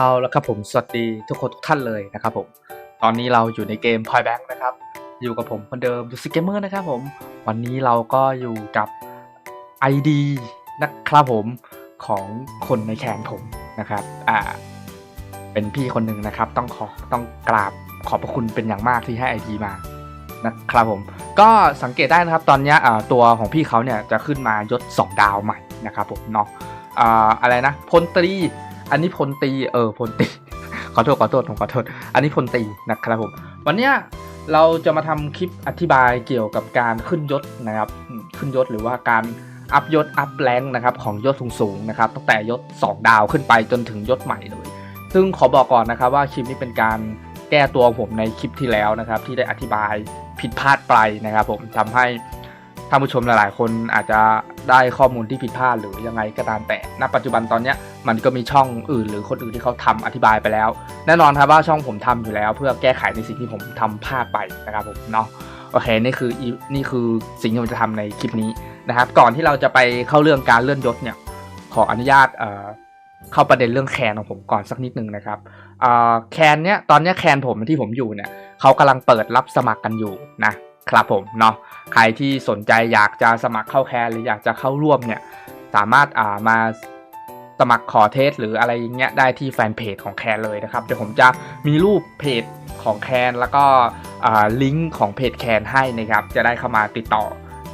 เอาละครับผมสวัสดีทุกคนทุกท่านเลยนะครับผม ตอนนี้เราอยู่ในเกม Point Bank นะครับ อยู่กับผมคนเดิมดูซิเกมเมอร์นะครับผม วันนี้เราก็อยู่กับ ID นะครับผมของคนในแคนผมนะครับ อ่า เป็นพี่คนหนึ่งนะครับ ต้องขอต้องกราบขอบพระคุณเป็นอย่างมากที่ให้ ID มานะครับผม ก็สังเกตได้นะครับ ตอนนี้ตัวของพี่เขาเนี่ยจะขึ้นมายศ 2 ดาวใหม่นะครับผมเนาะอ่าอะไรนะพลตรี อันนี้พลตีเออพลตีขอโทษขอโทษผมขอโทษ อันนี้พลตีนะครับผม วันเนี้ยเราจะมาทำคลิปอธิบายเกี่ยวกับการขึ้นยศนะครับ ขึ้นยศหรือว่าการอัพยศอัพแรงนะครับของยศสูงๆนะครับตั้งแต่ยศ 2 ดาวขึ้นไปจนถึงยศใหม่เลย ซึ่งขอบอกก่อนนะครับว่าคลิปนี้เป็นการแก้ตัวผมในคลิปที่แล้วนะครับ ที่ได้อธิบายผิดพลาดไปนะครับ ผมทำให้ ท่านผู้ชมหลายๆ คนอาจจะได้ข้อมูลที่ผิดพลาดหรือยังไงก็ตามแต่ ณ ปัจจุบันตอนนี้มันก็มีช่องอื่น หรือคนอื่นที่เขาทำอธิบายไปแล้ว แน่นอนครับว่าช่องผมทำอยู่แล้ว เพื่อแก้ไขในสิ่งที่ผมทำพลาดไปนะครับผมเนาะโอเคนี่คือนี่คือสิ่งที่ผมจะทำในคลิปนี้นะครับ ก่อนที่เราจะไปเข้าเรื่องการเลื่อนยศเนี่ยขออนุญาตเอ่อเข้าประเด็นเรื่องแคนของผมก่อนสักนิดนึงนะครับอ่อแคนเนี้ยตอนเนี้ยแคนผมที่ผมอยู่เนี่ยเขากำลังเปิดรับสมัครกันอยู่นะ ครับผมเนาะใครที่สนใจอยากจะสมัครเข้าแคนหรืออยากจะเข้าร่วมเนี่ยสามารถอ่ามาสมัครขอเทสหรืออะไรอย่างเงี้ยได้ที่แฟนเพจของแคนเลยนะครับเดี๋ยวผมจะมีรูปเพจของแคนแล้วก็ลิงก์ของเพจแคนให้นะครับจะได้เข้ามาติดต่อ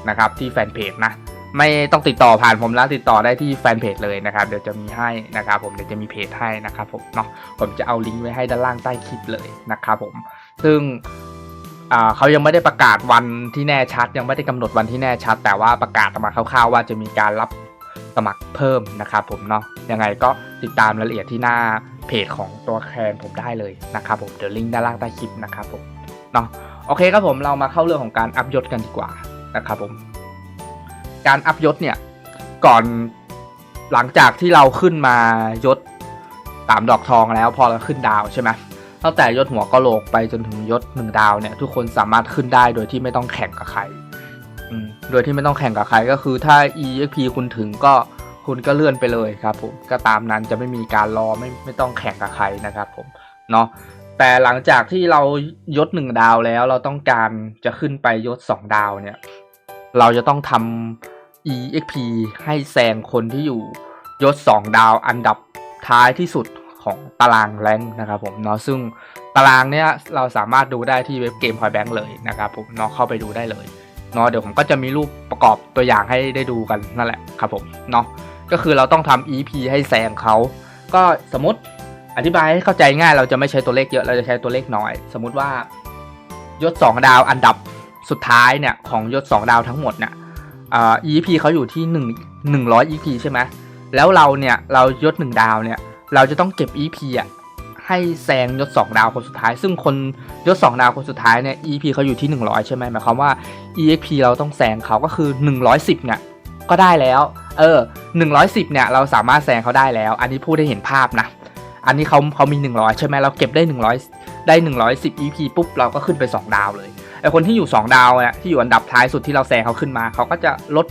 นะครับที่แฟนเพจนะไม่ต้องติดต่อผ่านผมแล้วติดต่อได้ที่แฟนเพจเลยนะครับเดี๋ยวจะมีให้นะครับผมเดี๋ยวจะมีเพจให้นะครับผมเนาะผมจะเอาลิงก์ไว้ให้ด้านล่างใต้คลิปเลยนะครับผมซึ่ง เขายังไม่ได้ประกาศวันที่แน่ชัด ยังไม่ได้กำหนดวันที่แน่ชัด แต่ว่าประกาศออกมาคร่าวๆว่าจะมีการรับสมัครเพิ่มนะครับผมเนาะยังไงก็ติดตามรายละเอียดที่หน้าเพจของตัวแคนผมได้เลยนะครับผมเดี๋ยวลิงก์ด้านล่างใต้คลิปนะครับผมเนาะโอเคครับผมเรามาเข้าเรื่องของการอัพยศกันดีกว่านะครับผม การอัพยศเนี่ยก่อนหลังจากที่เราขึ้นมายศสามดอกทองแล้วพอเราขึ้นดาวใช่ไหม ตั้งแต่ยศหัวกะโหลกไปจนถึงยศหนึ่งดาวเนี่ยทุกคนสามารถขึ้นได้โดยที่ไม่ต้องแข่งกับใครโดยที่ไม่ต้องแข่งกับใครก็คือถ้า EXP คุณถึงก็คุณก็เลื่อนไปเลยครับผมก็ตามนั้นจะไม่มีการรอไม่ไม่ต้องแข่งกับใครนะครับผมเนาะแต่หลังจากที่เรายศหนึ่งดาวแล้วเราต้องการจะขึ้นไปยศสองดาวเนี่ยเราจะต้องทำ EXP ให้แซงคนที่อยู่ยศ2ดาวอันดับท้ายที่สุด ของตารางแรงค์นะครับผมเนาะซึ่งตารางเนี้ยเราสามารถดูได้ที่เว็บเกมพอยแบงค์เลยนะครับผมเนาะเข้าไปดูได้เลยเนาะเดี๋ยวผมก็จะมีรูปประกอบตัวอย่างให้ได้ดูกันนั่นแหละครับผมเนาะก็คือเราต้องทำ EP ให้แซงเขาก็สมมติอธิบายให้เข้าใจง่ายเราจะไม่ใช้ตัวเลขเยอะเราจะใช้ตัวเลขน้อย สมมุติว่ายศ 2 ดาวอันดับสุดท้ายเนี่ยของยศ 2 ดาวทั้งหมดเนี่ยอ่า EP เขาอยู่ที่ 1 100 EP ใช่ไหมแล้วเราเนี่ยเรายศ 1 ดาวเนี่ย เราจะต้องเก็บ EP อะให้แซงยศ2ดาวคนสุดท้าย ซึ่งคนยศ2ดาวคนสุดท้ายเนี่ย EP เขาอยู่ที่ 100 ใช่ไหมหมายความว่า EXP เราต้องแซงเขาก็คือ 110เนี่ยก็ได้แล้ว เออ 110เนี่ยเราสามารถแซงเขาได้แล้ว อันนี้พูดได้เห็นภาพนะ อันนี้เขาเขามี 100 ใช่ไหมเราเก็บได้ 100 ได้ 110 EP ปุ๊บเราก็ขึ้นไป 2 ดาวเลยไอคนที่อยู่ 2 ดาวเนี่ยที่อยู่อันดับท้ายสุดที่เราแซงเขาขึ้นมาเขาก็จะลด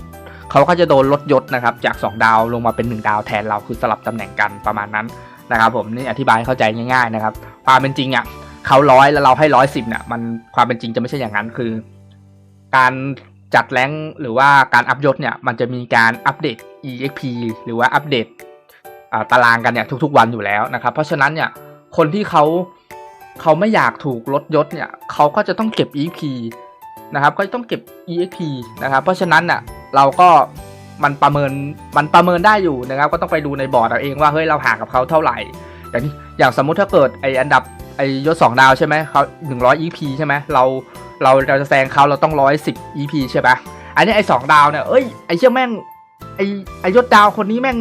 เขาก็จะโดนลดยศนะครับจาก 2 ดาวลงมาเป็น 1 ดาวแทนเราคือสลับตำแหน่งกันประมาณนั้นนะครับผมนี่อธิบายเข้าใจง่ายๆนะครับความเป็นจริงอะเขาร้อยแล้วเราให้ร้อยสิบเนี่ยมันความเป็นจริงจะไม่ใช่อย่างนั้นคือ การจัดแรงหรือว่าการอัพยศเนี่ยมันจะมีการอัปเดต EXP หรือว่าอัปเดตตารางกันเนี่ยทุกๆวันอยู่แล้วนะครับ เพราะฉะนั้นเนี่ยคนที่เขาเขาไม่อยากถูกลดยศเนี่ยเขาก็จะต้องเก็บ EXP นะครับก็ต้องเก็บ EXP นะครับเพราะฉะนั้นน่ะ เราก็มันประเมินมันประเมินได้อยู่นะครับ ก็ต้องไปดูในบอร์ดเอาเองว่าเฮ้ยเราห่างกับเขาเท่าไหร่ อย่างอย่างสมมุติถ้าเกิดไออันดับไอยศสองดาวใช่ไหมเขาหนึ่งร้อย EP ใช่ไหมเราเราเราจะแซงเขาเราต้องร้อยสิบ EP ใช่ไหมอันนี้ไอสองดาวเนี่ยเอ้ยไอเชี่ยแม่งไอไอยศดาวคนนี้แม่ง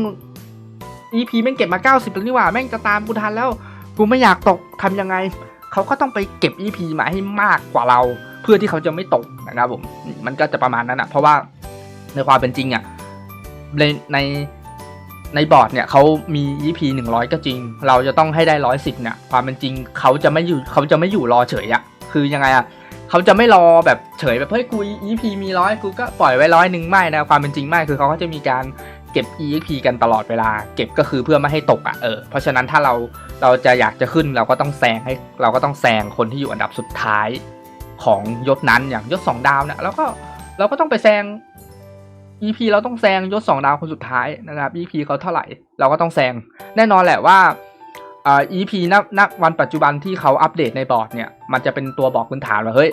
EP แม่งเก็บมาเก้าสิบแล้วนี่หว่าแม่งจะตามกูทันแล้วกูไม่อยากตกทำยังไงเขาก็ต้องไปเก็บ EP มาให้มากกว่าเรา เพื่อที่เขาจะไม่ตกนะครับผมมันก็จะประมาณนั้นอะเพราะว่า ในความเป็นจริงอะในในในบอร์ดเนี่ยเขามี EP 100 ก็จริง เราจะต้องให้ได้ 110เนี่ยความเป็นจริงเขาจะไม่อยู่เขาจะไม่อยู่รอเฉยอะคือยังไงอะเขาจะไม่รอแบบเฉยแบบเฮ้ยกู EP มีร้อยกูก็ปล่อยไว้ร้อยหนึ่งไม่นะความเป็นจริงไม่คือเขาก็จะมีการเก็บ EP กันตลอดเวลา เก็บก็คือเพื่อไม่ให้ตกอะเออเพราะฉะนั้นถ้าเราเราจะอยากจะขึ้นเราก็ต้องแซงให้เราก็ต้องแซงคนที่อยู่อันดับสุดท้ายของยศนั้นอย่างยศสองดาวเนี่ยแล้วก็เราก็ต้องไปแซง EP เราต้องแซงยศสองดาวคนสุดท้ายนะครับ EP เขาเท่าไหร่ เราก็ต้องแซง แน่นอนแหละว่าอ่า EP ณณวันปัจจุบันที่เขาอัปเดตในบอร์ดเนี่ย มันจะเป็นตัวบอกพื้นฐานว่าเฮ้ย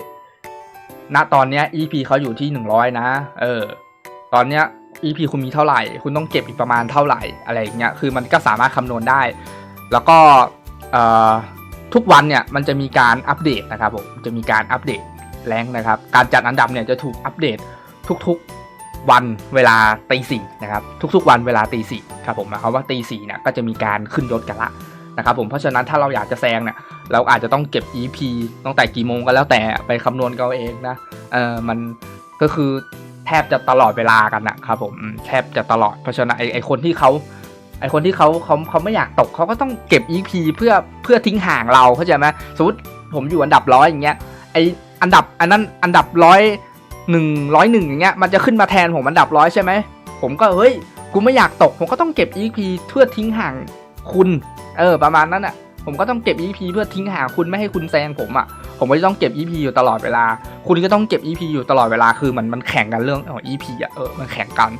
ณ ตอนเนี้ย EP เขาอยู่ที่หนึ่งร้อยนะ เออ ตอนเนี้ย EP คุณมีเท่าไหร่ คุณต้องเก็บอีกประมาณเท่าไหร่อะไรอย่างเงี้ย คือมันก็สามารถคำนวณได้ แล้วก็เอ่อทุกวันเนี่ยมันจะมีการอัปเดตนะครับผม จะมีการอัปเดตแรงนะครับ การจัดอันดับเนี่ยจะถูกอัปเดตทุกๆ วันเวลาตีสี่นะครับทุกๆ วันเวลาตีสี่ครับผมหมายความว่าตีสี่เนี่ยก็จะมีการขึ้นยศกันละนะครับผมเพราะฉะนั้นถ้าเราอยากจะแซงเนี่ยเราอาจจะต้องเก็บ EP ตั้งแต่กี่โมงก็แล้วแต่ไปคำนวณกันเองนะเออมันก็คือแทบจะตลอดเวลากันนะครับผมอืมแทบจะตลอดเพราะฉะนั้นไอไอคนที่เขาไอคนที่เขาเขาเขาไม่อยากตกเขาก็ต้องเก็บ EP เพื่อเพื่อทิ้งห่างเราเข้าใจไหมสมมติผมอยู่อันดับร้อยอย่างเงี้ยไออันดับอันนั้นอันดับร้อย หนึ่งร้อยหนึ่งอย่างเงี้ยมันจะขึ้นมาแทนผมอันดับร้อยใช่ไหมผมก็เฮ้ยกูไม่อยากตก ผมก็ต้องเก็บ EP เพื่อทิ้งห่างคุณ เออ ประมาณนั้นอะ ผมก็ต้องเก็บ EP เพื่อทิ้งห่างคุณไม่ให้คุณแซงผมอะ ผมก็จะต้องเก็บ EP อยู่ตลอดเวลา คุณก็ต้องเก็บ EP อยู่ตลอดเวลาคือมันมันแข่งกันเรื่องของ EP อะเออมันแข่งกัน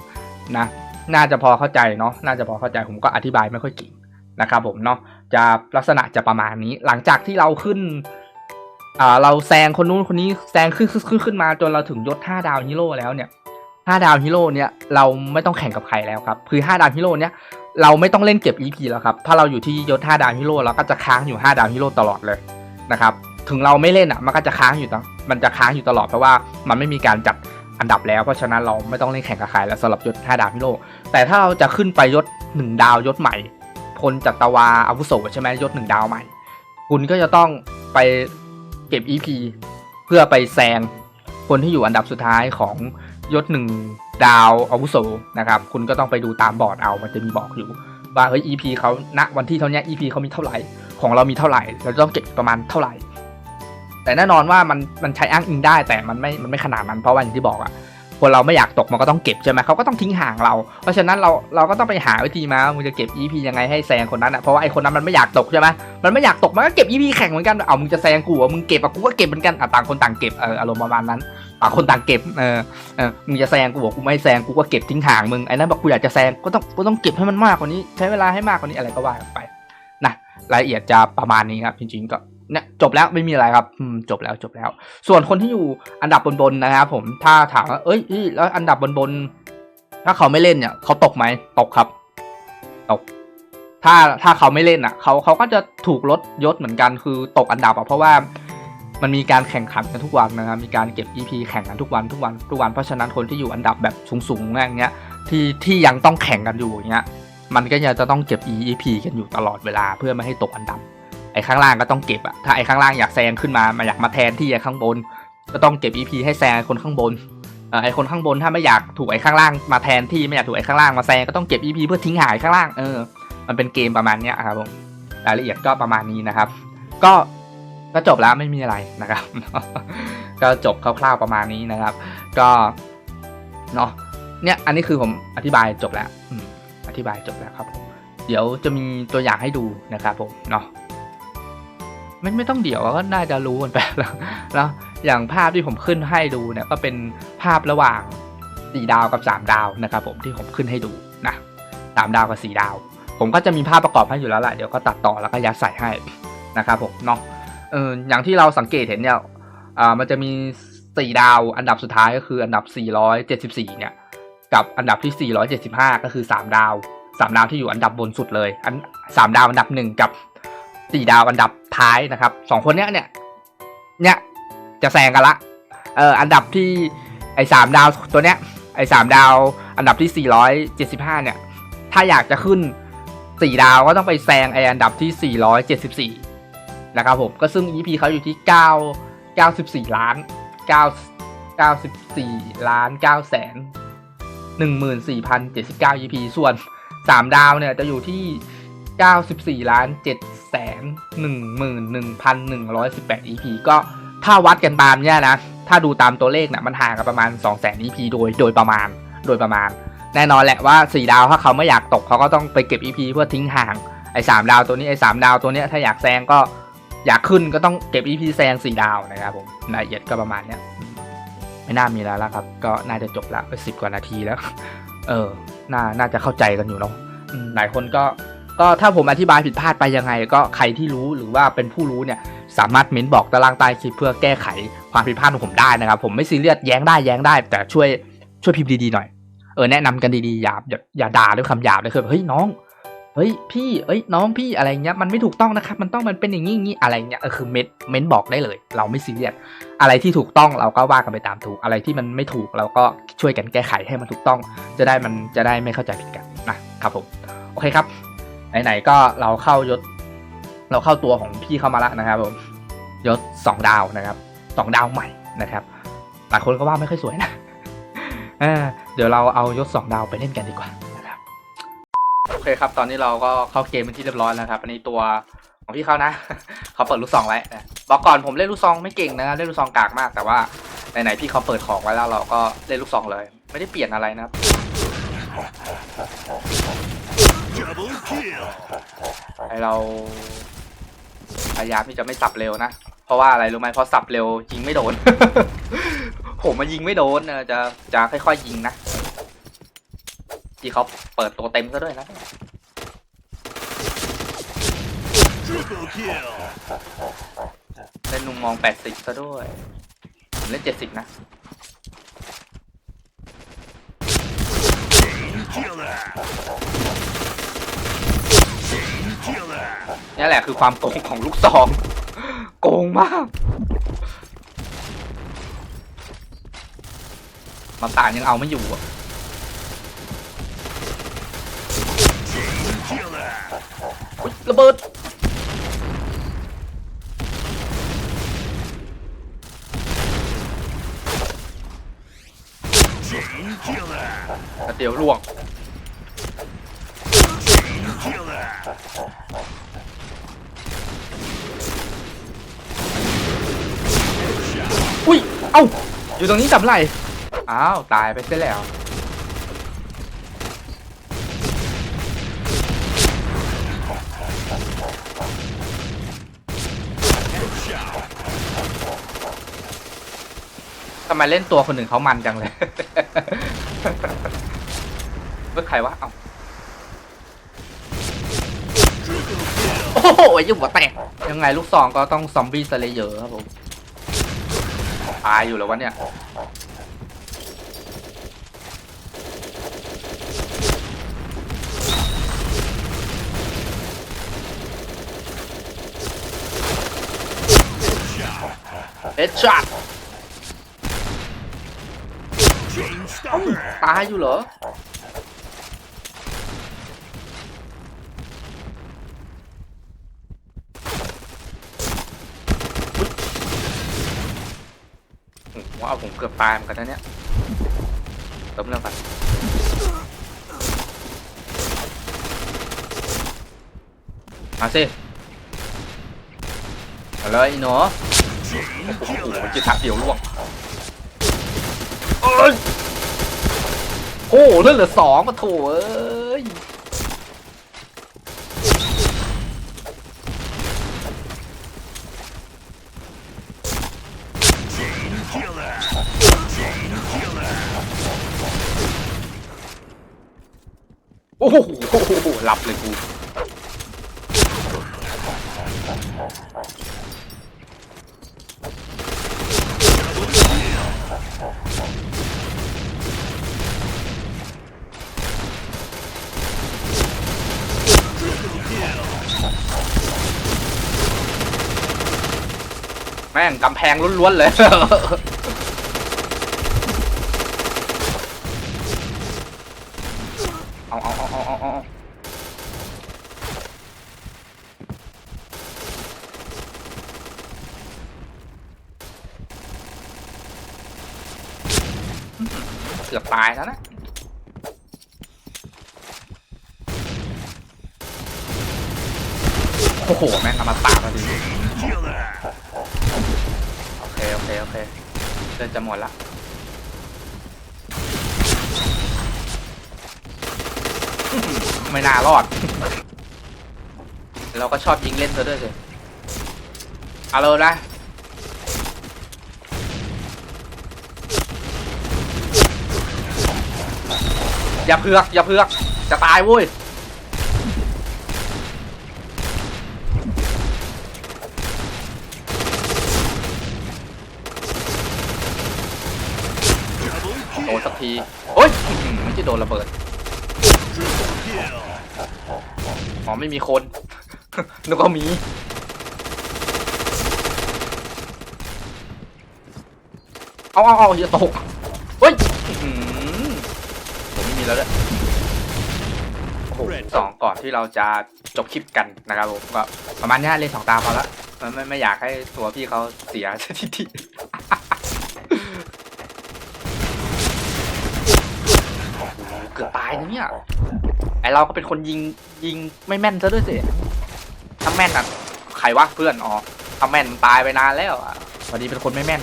นะน่าจะพอเข้าใจเนาะน่าจะพอเข้าใจผมก็อธิบายไม่ค่อยเก่งนะครับผมเนาะจะลักษณะจะประมาณนี้หลังจากที่เราขึ้น อ่าเราแซงคนนู้นคนนี้แซงขึ้นขึ้นขึ้นนมาจนเราถึงยศ5ดาวฮีโร่แล้วเนี่ย5ดาวฮีโร่เนี่ยเราไม่ต้องแข่งกับใครแล้วครับคือ5ดาวฮีโร่เนี่ยเราไม่ต้องเล่นเก็บ EP แล้วครับ ถ้าเราอยู่ที่ยศ5ดาวฮีโร่เราก็จะค้างอยู่ 5 ดาวฮีโร่ตลอดเลยนะครับ ถึงเราไม่เล่นอะ มันก็จะค้างอยู่ตงมันจะค้างอยู่ตลอดเพราะว่ามันไม่มีการจัดอันดับแล้ว เพราะฉะนั้นเราไม่ต้องเล่นแข่งกับใครแล้วสำหรับยศ5ดาวฮีโร่แต่ถ้าเราจะขึ้นไปยศ 1 ดาวยศใหม่พลจัตวาอาวุโสใช่ไหมยศ 1 ดาวใหม่ คุณก็จะต้องไป เก็บ EP เพื่อไปแซงคนที่อยู่อันดับสุดท้ายของยศหนึ่งดาวอาวุโสนะครับ คุณก็ต้องไปดูตามบอร์ดเอา มันจะมีบอกอยู่ ว่าเฮ้ย EP เขาณวันที่เท่านี้ EP เขามีเท่าไหร่ ของเรามีเท่าไหร่ เราต้องเก็บประมาณเท่าไหร่ แต่แน่นอนว่ามันมันใช้อ้างอิงได้แต่มันไม่ มันไม่ขนาดนั้น เพราะว่าอย่างที่บอกอะ คนเราไม่อยากตกมันก็ต้องเก็บใช่ไหมเขาก็ต้องทิ้งห่างเรา เพราะฉะนั้นเราเราก็ต้องไปหาวิธีมาว่ามึงจะเก็บ EP ยังไงให้แซงคนนั้นอะเพราะว่าไอคนนั้นมันไม่อยากตกใช่ไหมมันไม่อยากตกมันก็เก็บ EP แข่งเหมือนกันเอามึงจะแซงกูอะมึงเก็บอะกูก็เก็บเหมือนกันอะต่างคนต่างเก็บเอออารมณ์ประมาณนั้นต่างคนต่างเก็บเออเออมึงจะแซงกูบอกกูไม่แซงกูก็เก็บทิ้งห่างมึงไอ้นั้นบอกกูอยากจะแซงก็ต้องกูต้องเก็บให้มันมากกว่านี้ ใช้เวลาให้มากกว่านี้อะไรก็ว่ากันไปนะรายละเอียดจะประมาณนี้ครับจริงๆก็ เนี่ยจบแล้วไม่มีอะไรครับจบแล้วจบแล้ว ส่วนคนที่อยู่อันดับบนๆนนะครับผมถ้าถามว่าเอ้ยแล้วอันดับบนๆถ้าเขาไม่เล่นเนี่ยเขาตกไหมตกครับ ตก ถ้าถ้าเขาไม่เล่นอะเขาเขาก็จะถูกลดยศเหมือนกันคือตกอันดับอะเพราะว่ามันมีการแข่งขันกันทุกวันนะครับ มีการเก็บ EP แข่งกันทุกวันทุกวันทุกวัน เพราะฉะนั้นคนที่อยู่อันดับแบบสูงๆอย่างเงี้ย ที่ที่ยังต้องแข่งกันอยู่อย่างเงี้ย มันก็ยังจะต้องเก็บ EP กันอยู่ตลอดเวลาเพื่อไม่ให้ตกอันดับ ไอ้ข้างล่างก็ต้องเก็บอะถ้าไอ้ข้างล่างอยากแซงขึ้นมามาอยากมาแทนที่ไอ้ข้างบน ก็ต้องเก็บ EP ให้แซงคนข้างบนอ่อไอ้คนข้างบนถ้าไม่อยากถูกไอ้ข้างล่างมาแทนที่ไม่อยากถูกไอ้ข้างล่างมาแซงก็ต้องเก็บ EP เพื่อทิ้งหายข้างล่างเออมันเป็นเกมประมาณเนี้ยครับผมรายละเอียดก็ประมาณนี้นะครับ ก็ก็จบแล้วไม่มีอะไรนะครับ ก็จบคร่าวๆประมาณนี้นะครับ ก็เนาะเนี่ยอันนี้คือผมอธิบายจบแล้วอธิบายจบแล้วครับผมเดี๋ยวจะมีตัวอย่างให้ดูนะครับผมเนาะ ไม่ไม่ต้องเดี๋ยวก็น่าจะรู้กันไปแล้วแล้วอย่างภาพที่ผมขึ้นให้ดูเนี่ยก็เป็นภาพระหว่างสี่ดาวกับสามดาวนะครับผมที่ผมขึ้นให้ดูนะสามดาวกับสี่ดาว ผมก็จะมีภาพประกอบให้อยู่แล้วแหละเดี๋ยวก็ตัดต่อแล้วก็ยัดใส่ให้นะครับผมเนาะเอออย่างที่เราสังเกตเห็นเนี่ยอ่ามันจะมีสี่ดาวอันดับสุดท้ายก็คืออันดับ 474 เนี่ย กับอันดับที่ 475 ก็คือ 3 ดาว 3 ดาวที่อยู่อันดับบนสุดเลย อันสามดาวอันดับหนึ่งกับ สี่ดาวอันดับท้ายนะครับสองคนเนี้ยเนี่ยเนี่ยจะแซงกันละเอออันดับที่ไอ้สามดาวตัวเนี้ยไอ้สามดาวอันดับที่สี่ร้อยเจ็ดสิบห้าเนี่ย ถ้าอยากจะขึ้นสี่ดาวก็ต้องไปแซงไอ้อันดับที่สี่ร้อยเจ็ดสิบสี่นะครับผมก็ซึ่ง EP เขาอยู่ที่เก้าเก้าสิบสี่ล้านเก้าเก้าสิบสี่ล้านเก้าแสนหนึ่งหมื่นสี่พันเจ็ดสิบเก้า EP ส่วนสามดาวเนี่ยจะอยู่ที่ 94ล้าน7แสน11,118 EP ก็ถ้าวัดกันตามเนี่ยนะ ถ้าดูตามตัวเลขเนี่ยมันห่างกันประมาณ 2 0 0 0 0 EP โดยโดยประมาณโดยประมาณ แน่นอนแหละว่า 4 ดาวถ้าเขาไม่อยากตกเขาก็ต้องไปเก็บ EP เพื่อทิ้งห่าง ไอ้สามดาวตัวนี้ไอ้สามดาวตัวเนี้ยถ้าอยากแซงก็อยากขึ้นก็ต้องเก็บ EP แซงสี่ดาวนะครับผมรายละเอียดก็ประมาณเนี้ยไม่น่ามีแล้วละครับ ก็น่าจะจบละสิบกว่านาทีแล้ว เออ น่า น่าจะเข้าใจกันอยู่เนาะหลายคนก็ ก็ถ้าผมอธิบายผิดพลาดไปยังไง ก็ใครที่รู้หรือว่าเป็นผู้รู้เนี่ยสามารถเม้นบอกตารางใต้คลิปเพื่อแก้ไขความผิดพลาดของผมได้นะครับ ผมไม่ซีเรียสแย้งได้แย้งได้ แต่ช่วยช่วยพิมพ์ดีๆหน่อยเออแนะนำกันดีๆอย่าอย่าอย่าด่าด้วยคำหยาบเลยคือเฮ้ยน้องเฮ้ยพี่เอ้ยน้องพี่อะไรเงี้ยมันไม่ถูกต้องนะครับ มันต้องมันเป็นอย่างนี้อย่างนี้อะไรเงี้ยเออคือเม้นเม้นบอกได้เลย เราไม่ซีเรียสอะไรที่ถูกต้องเราก็ว่ากันไปตามถูก อะไรที่มันไม่ถูกเราก็ช่วยกันแก้ไขให้มันถูกต้อง จะได้มันจะได้ไม่เข้าใจผิดกันนะครับผมโอเคครับ ไหนๆก็เราเข้ายศ เราเข้าตัวของพี่เข้ามาล้วนะครับผมยศสองดาวนะครับสองดาวใหม่นะครับหลายคนก็ว่าไม่ค่อยสวยนะเเดี๋ยวเราเอายศสองดาวไปเล่นกันดีกว่านะครับโอเคครับ ตอนนี้เราก็เข้าเกมเป็นที่เรียบร้อยแล้วครับ อันนี้ตัวของพี่เขานะเขาเปิดลูกซองไว้นะบอกก่อนผมเล่นลูกซองไม่เก่งนะเล่นลูกซองกากมากแต่ว่าไหนๆพี่เขาเปิดของไว้แล้วเราก็เล่นลูกซองเลย ไม่ได้เปลี่ยนอะไรนะครับ ให้เราพยายามที่จะไม่สับเร็วนะ เพราะว่าอะไรรู้ไหมเพราะสับเร็วยิงไม่โดน ผมมายิงไม่โดนเออจะจะค่อยๆยิงนะที่เขาเปิดตัวเต็มซะด้วยนะ Triple kill. เล่นมุมมอง 80ซะด้วยผมเล่น 70 นะ นี่แหละคือความโกงของลูกซอง โกงมาก มาตานยังเอาไม่อยู่อะระเบิดเดี๋ยวล่วง อยู่ตรงนี้จับไหลอ้าว ตายไปซะแล้ว ทำไมเล่นตัวคนอื่นเขามันจังเลย เมื่อใครวะ เอ้า Triple kill. โอ้โหยังหัวแตก ยังไงลูกซองก็ต้องซอมบี้สเลเยอร์ครับผม ตายอยู่แล้ววะเนี่ยเฮดช็อต Chain stopper. ตายอยู่เหรอ โอ้โหเอาผมเกือบตายเหมือนกันนะเนี่ยเติมเรื่องก่อนมาสิมาเลยอ้หนูโอ้โหจิตทักเดียวล่วงโอ้โหเลือดเหลือสองมาโถเอ้ โอ้โหหลับเลยกูแม่งกำแพงล้วนๆเลย เอาเอาเอาเอาเอาเอา เกือบตายแล้วนะโอ้โหแม่งเอามาตากพอดีโอเคโอเคโอเคเดินจะหมดละไม่น่ารอด เราก็ชอบยิงเล่นซะด้วยสิเอาเลยนะ อย่าเพือกอย่าเพือกจะตายเว้ยโดนสักทีโอ้ยไม่ใช่โดนระเบิดขอ๋อไม่มีคนนึกว่ามีเอาเอาเอาอย่าตกเฮ้ย มไม่มีแล้วด้วยโอ้โหสองก่อนที่เราจะจบคลิปกันนะครับผมก็ประมาณนี้เล่นสองตาพอละไม่ไม่ไม่อยากให้ตัวพี่เขาเสียสถิติเกือบตายนะเนี่ยไอเราก็เป็นคนยิงยิงไม่แม่นซะด้วยสิถ้าแม่นอะใครวะเพื่อนอ๋อถ้าแม่นมันตายไปนานแล้วอะพอดีเป็นคนไม่แม่น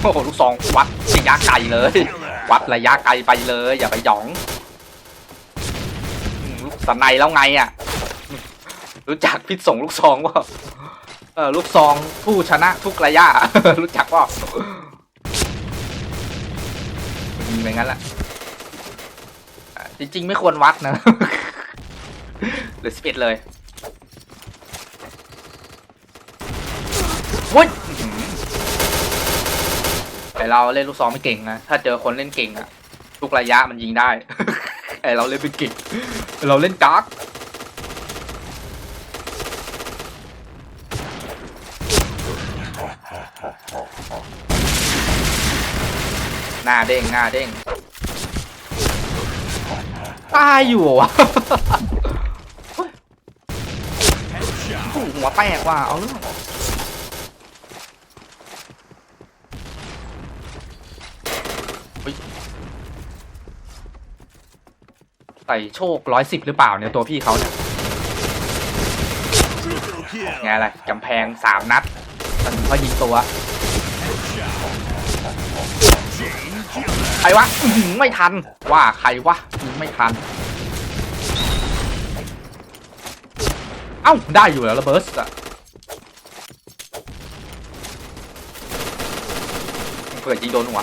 โอ้โหลูกซองวัดระยะไกลเลย วัดระยะไกลไปเลย อย่าไปหยองลูกสนในแล้วไงอะ รู้จักพิษส่งลูกซองว่าเออลูกซองผู้ชนะทุกระยะ รู้จักว่ายิงไปงั้นแหละจริงๆ ไม่ควรวัดนะเหลือสิบเอ็ดเลยวุ้ย แต่เราเล่นลูกซองไม่เก่งนะ ถ้าเจอคนเล่นเก่งอะทุกระยะมันยิงได้แต่เราเล่นไม่เก่ง เราเล่นกากหน้าเด้งหน้าเด้งตายอยู่หรอวะ Headshot. โอ้โหหัวแตกว่ะเอาเรื่องเฮ้ย ใส่โชคร้อยสิบหรือเปล่าเนี่ยตัวพี่เขาเนี่ยไงอะไรกำแพงสามนัดมันก็ยิงตัวใครวะไม่ทันว่าใครวะยิงไม่ทัน เอ้าได้อยู่แล้วระเบิร์สอะเผื่อยิงโดนหัว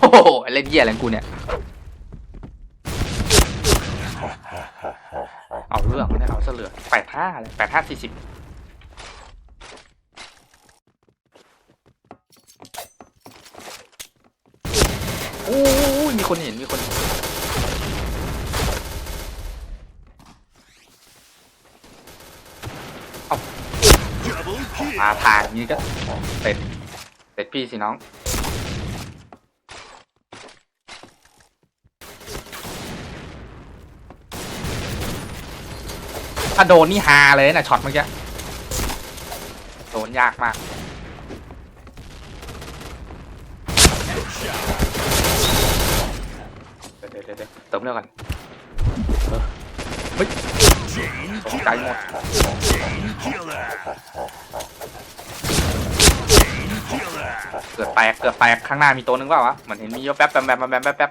โอ้โหอ้เล่นเหี้ยอะไรงกูเนี่ย เอาเรื่องไม่ได้เอาซะเหลือ แปดห้าเลยแปดห้าสี่สิบโอ้ยมีคนเห็นมีคนเห็น Double kill. มาทางนี้ก็เสร็จเสร็จพี่สิน้อง ถ้าโดนนี่ฮาเลยนะช็อตเมื่อกี้ โดนยากมาก เดี๋ยวเดี๋ยวเดี๋ยวเติมเรื่องก่อน Chain ตกใจหมดเกิดแตกเกิดแตกข้างหน้ามีตัวนึงเปล่าวะเหมือนเห็นมีแป๊บแป๊บแป๊บแป๊บแป๊บแป๊บแป๊บ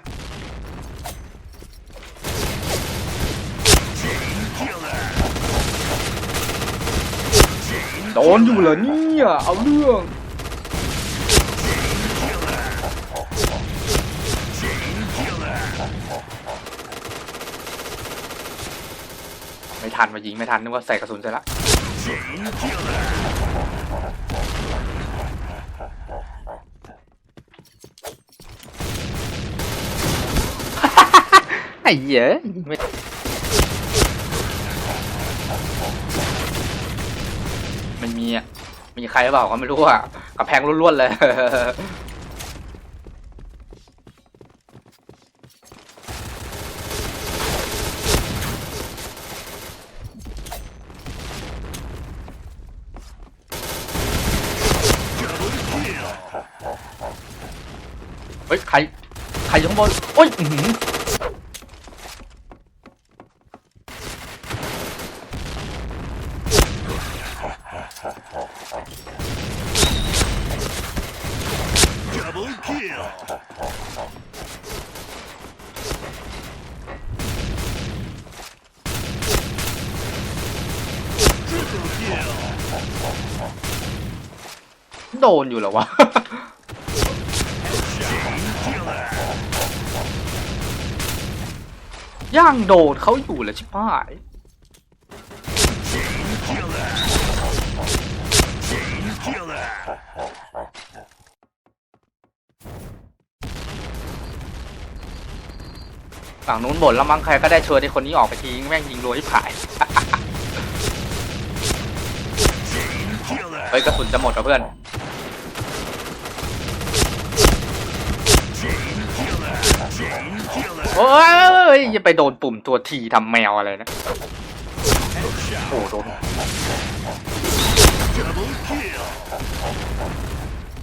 Chain โดนอยู่เหรอเนี่ย เอาเรื่อง ไม่ทันมายิงไม่ทันนึกว่าใส่กระสุนใส่ละไอ้เหี้ยยิงไมันมีมีใครหรือเปล่าก็ไม่รู้อะกระแพงล้วนๆเลยเฮ้ยใครใครอยู่ข้างบนโอ้ยอื้อหือ Double kill. โดนอยู่เหรอวะ Killer. ย่างโดนเขาอยู่เหรอชิบหาย Killer. Chain killer. ฝั่งนู้นบ่นแล้วมั้งใครก็ได้เชิญไอ้คนนี้ออกไปทิ้งแม่งยิงรวยที่ผาย Chain killer. เฮ้ยกระสุนจะหมดแล้วเพื่อน โอ้ยอย่าไปโดนปุ่มตัวทีทำแมวอะไรนะ โอ้โดน Double kill.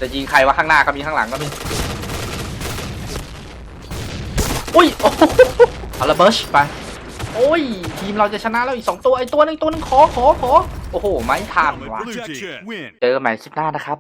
จะยิงใครวะข้างหน้าก็มีข้างหลังก็มี อุ้ยโอ้โหเอาละเบิร์ชไป โอ้ย ทีมเราจะชนะแล้วอีกสองตัวไอ้ตัวหนึงตัวหนึงขอขอขอ โอ้โห ไม่ทันว่ะ Blue team win. เจอกันใหม่คลิปหน้านะครับ